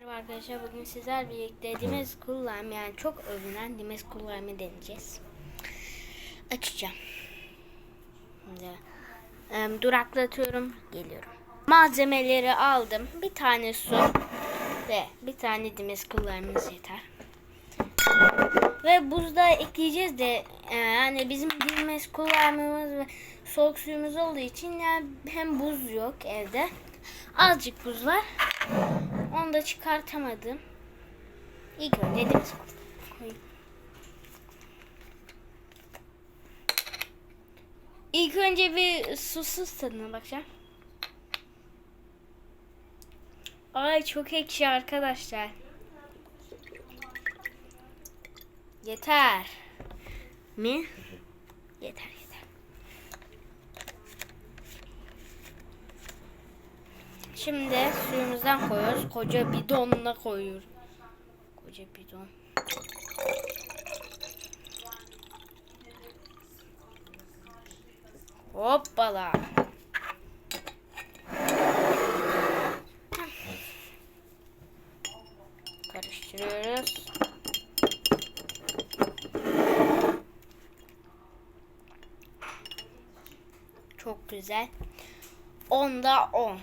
Merhaba arkadaşlar bugün sizler birlikte Dimes Kullam yani çok övünen Dimes Kullam'ı deneyeceğiz. Açacağım. Şimdi em, duraklatıyorum geliyorum. Malzemeleri aldım. Bir tane su ve bir tane Dimes Kullam'ımız yeter. Ve buzda ekleyeceğiz de e, yani bizim Dimes Kullam'ımız ve soğuk suyumuz olduğu için yani hem buz yok evde. Azıcık buz var. Onu da çıkartamadım. İlk önce koyayım. İlk önce bir susuz tadına bakacağım. Ay çok ekşi arkadaşlar. Yeter. Mi? Yeter yeter. Şimdi suyumuzdan koyuyoruz. Koca bidonla koyuyoruz. Koca bidon. Hoppala. Karıştırıyoruz. Çok güzel. Onda 10.